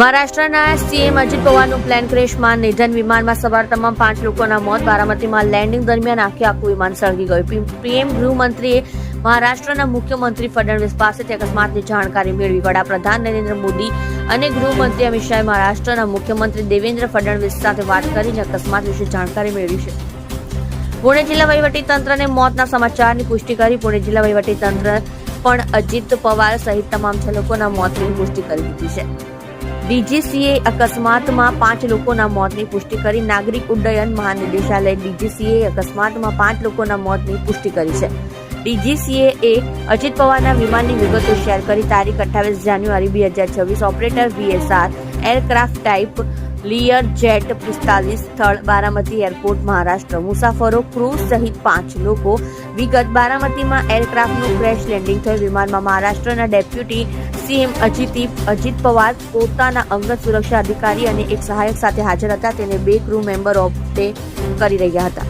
મહારાષ્ટ્રના સીએમ અજીત પવારનું પ્લેન ક્રેશમાં નિધન, વિમાનમાં સવાર તમામ પાંચ લોકોના મોત, બારામતીમાં લેન્ડિંગ દરમિયાન આખે આખું વિમાન સળગી ગયું. પીએમ ગૃહમંત્રીએ મહારાષ્ટ્રના મુખ્યમંત્રી ફડણવીસ પાસેથી અકસ્માતની જાણકારી મેળવી. વડાપ્રધાન નરેન્દ્ર મોદી અને ગૃહમંત્રી અમિત શાહે મહારાષ્ટ્રના મુખ્યમંત્રી દેવેન્દ્ર ફડણવીસ સાથે વાત કરીને અકસ્માત વિશે જાણકારી મેળવી છે. પુણે જિલ્લા વહીવટી તંત્રને મોતના સમાચારની પુષ્ટિ કરી. પુણે જિલ્લા વહીવટી તંત્ર પણ અજીત પવાર સહિત તમામ છ લોકોના મોતની પુષ્ટિ કરી દીધી છે. ડીજીસીએ અકસ્માતમાં પાંચ લોકોના મોતની પુષ્ટિ કરી નાગરિક ઉડ્ડયન મહાનિદેશાલય ડીજીસીએ અકસ્માતમાં પાંચ લોકોના મોતની પુષ્ટિ કરી છે. ડીજીસીએ એ અજીત પવારના વિમાનની વિગતો શેર કરી તારીખ અઠ્ઠાવીસ જાન્યુઆરી બે હજાર છવ્વીસ. Operator VSR aircraft type Lear jet પિસ્તાલીસ સ્થળ બારામતી એરપોર્ટ મહારાષ્ટ્ર. મુસાફરો ક્રૂઝ સહિત પાંચ લોકો વિગત બારામતીમાં એરક્રાફ્ટનું ક્રેશ લેન્ડિંગ થયું. વિમાનમાં મહારાષ્ટ્રના ડેપ્યુટી સીએમ અજીત અજીત પવાર પોતાના અંગત સુરક્ષા અધિકારી અને એક સહાયક સાથે હાજર હતા. તેને બે ક્રૂ મેમ્બર ઓફ ડે કરી રહ્યા હતા.